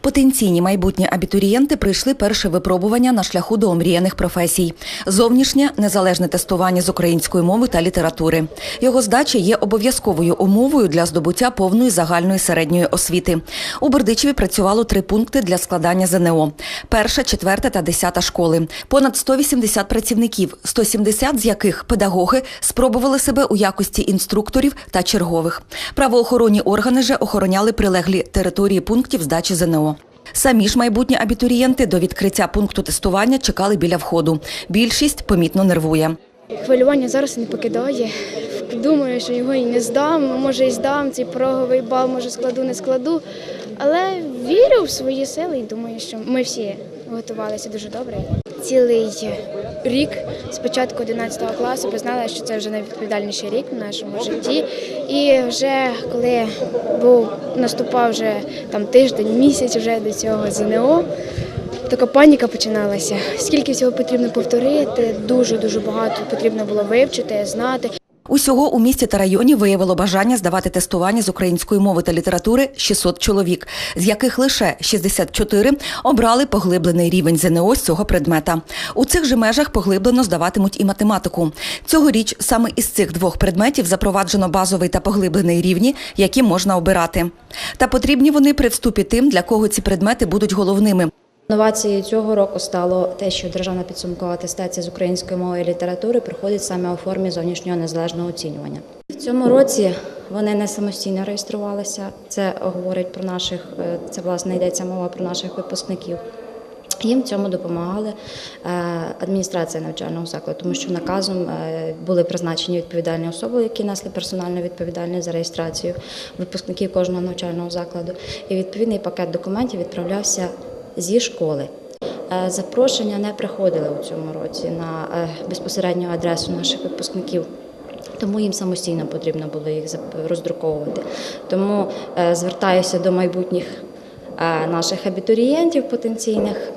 Потенційні майбутні абітурієнти прийшли перше випробування на шляху до омріяних професій. Зовнішнє незалежне тестування з української мови та літератури. Його здача є обов'язковою умовою для здобуття повної загальної середньої освіти. У Бердичеві працювало три пункти для складання ЗНО: перша, четверта та десята школи. Понад 180 працівників, 170 з яких педагоги спробували себе у якості інструкторів та чергових. Правоохоронні органи же охороняли прилеглі території пунктів здачі ЗНО. Самі ж майбутні абітурієнти до відкриття пункту тестування чекали біля входу. Більшість помітно нервує. Хвилювання зараз не покидає. Думаю, що його і не здам, може і здам цей проговий бал, може складу, не складу. Але вірю в свої сили і думаю, що ми всі готувалися дуже добре. Цілий рік з початку 11 класу ми знали, що це вже найвідповідальніший рік в нашому житті. І вже коли був наступав вже там тиждень, місяць вже до цього ЗНО. Така паніка починалася. Скільки всього потрібно повторити, дуже дуже багато потрібно було вивчити, знати. Усього у місті та районі виявило бажання здавати тестування з української мови та літератури 600 чоловік, з яких лише 64 обрали поглиблений рівень ЗНО з цього предмета. У цих же межах поглиблено здаватимуть і математику. Цьогоріч саме із цих двох предметів запроваджено базовий та поглиблений рівні, які можна обирати. Та потрібні вони при вступі тим, для кого ці предмети будуть головними. Новацією цього року стало те, що державна підсумкова атестація з української мови і літератури проходить саме у формі зовнішнього незалежного оцінювання. В цьому році вони не самостійно реєструвалися. Це говорить про наших, е, це власне йдеться мова про наших випускників. Їм цьому допомагали е, адміністрація навчального закладу, тому що наказом е, були призначені відповідальні особи, які несли персональну відповідальність за реєстрацію випускників кожного навчального закладу. І відповідний пакет документів відправлявся зі школи. Е, Запрошення не приходили у цьому році на е, безпосередню адресу наших випускників. Тому їм самостійно потрібно було їх роздруковувати. Тому е, звертаюся до майбутніх наших абітурієнтів потенційних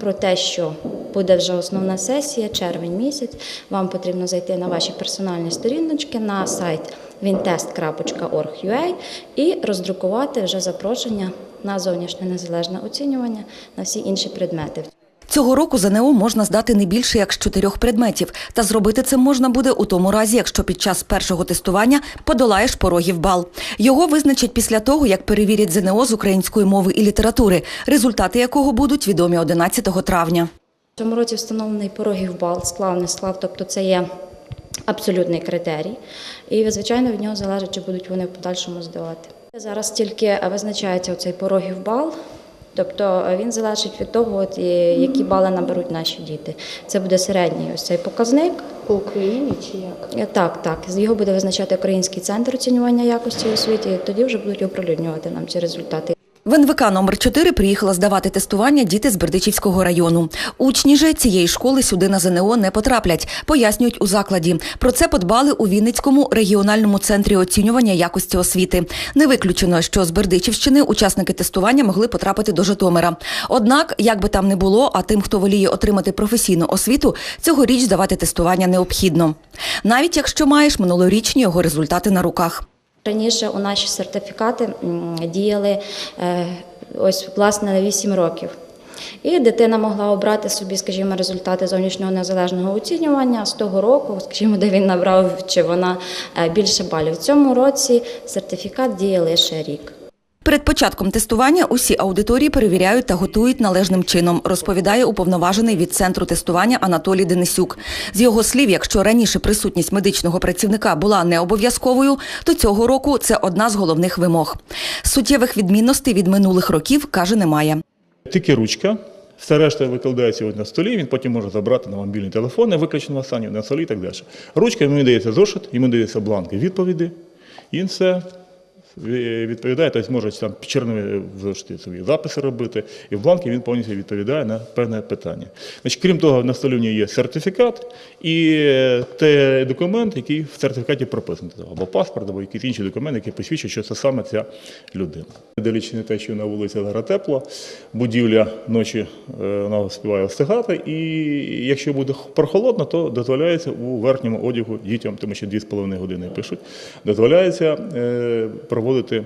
про те, що буде вже основна сесія, червень місяць. Вам потрібно зайти на ваші персональні сторіночки на сайт wintest.org.ua і роздрукувати вже запрошення на зовнішнє незалежне оцінювання на всі інші предмети. Цього року ЗНО можна здати не більше як з чотирьох предметів, та зробити це можна буде у тому разі, якщо під час першого тестування подолаєш порогів бал. Його визначать після того, як перевірять ЗНО з української мови і літератури, результати якого будуть відомі 11 травня. В цьому році встановлений порогів бал, склав, не склав, тобто це є абсолютний критерій. І, звичайно, від нього залежить, чи будуть вони в подальшому здавати. Зараз тільки визначається оцей порогів бал. Тобто він залежить від того, от, які бали наберуть наші діти. Це буде середній ось цей показник. По Україні чи як? Е, Так, так. Його буде визначати Український центр оцінювання якості освіти. І тоді вже будуть оприлюднювати нам ці результати. В НВК номер 4 приїхала здавати тестування діти з Бердичівського району. Учні же цієї школи сюди на ЗНО не потраплять, пояснюють у закладі. Про це подбали у Вінницькому регіональному центрі оцінювання якості освіти. Не виключено, що з Бердичівщини учасники тестування могли потрапити до Житомира. Однак, як би там не було, а тим, хто воліє отримати професійну освіту, цьогоріч здавати тестування необхідно. Навіть якщо маєш минулорічні його результати на руках. Раніше у наші сертифікати діяли е, ось власне на 8 років. І дитина могла обрати собі, скажімо, результати зовнішнього незалежного оцінювання з того року, скажімо, де він набрав чи вона е, більше балів. В цьому році сертифікат діє лише рік. Перед початком тестування усі аудиторії перевіряють та готують належним чином, розповідає уповноважений від центру тестування Анатолій Денисюк. З його слів, якщо раніше присутність медичного працівника була не обов'язковою, то цього року це одна з головних вимог. Суттєвих відмінностей від минулих років каже немає. Тільки ручка. Все решта викладається на столі, він потім може забрати на мобільний телефон, не виключено останнє, на столі і так далі. Ручка йому дається зошит, йому дається бланки відповіді, і все відповідає, тобто може там зошиті собі записи робити, і в бланки він повністю відповідає на певне питання. Значить, крім того, на столі в нього є сертифікат і е, той документ, який в сертифікаті прописаний, або паспорт, або якийсь інший документ, який посвідчує, що це саме ця людина. На те, що на вулиці зараз тепло, будівля ночі е, вона співає встигати, і якщо буде прохолодно, то дозволяється у верхньому одягу дітям, тому що 2,5 години пишуть, дозволяється е, проводити проводити е,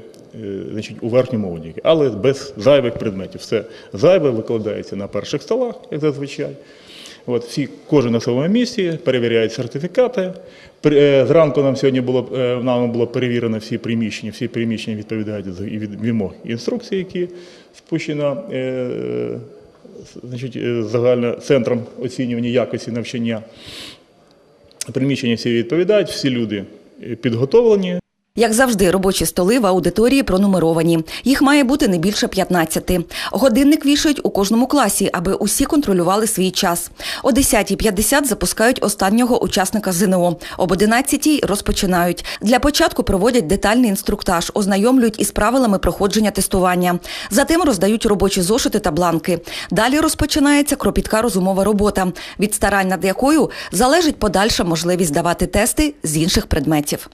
значить, у верхньому одязі, але без зайвих предметів. Все зайве викладається на перших столах, як зазвичай. От, всі, кожен на своєму місці, перевіряють сертифікати. Е, Зранку нам сьогодні було, е, нами було перевірено всі приміщення, всі приміщення відповідають від вимог інструкцій, які спущено значить, загально центром оцінювання якості навчання. Приміщення всі відповідають, всі люди підготовлені, Як завжди, робочі столи в аудиторії пронумеровані. Їх має бути не більше 15. Годинник вішають у кожному класі, аби усі контролювали свій час. О 10.50 запускають останнього учасника ЗНО. Об 11.00 розпочинають. Для початку проводять детальний інструктаж, ознайомлюють із правилами проходження тестування. Затим роздають робочі зошити та бланки. Далі розпочинається кропітка розумова робота, від старань над якою залежить подальша можливість давати тести з інших предметів.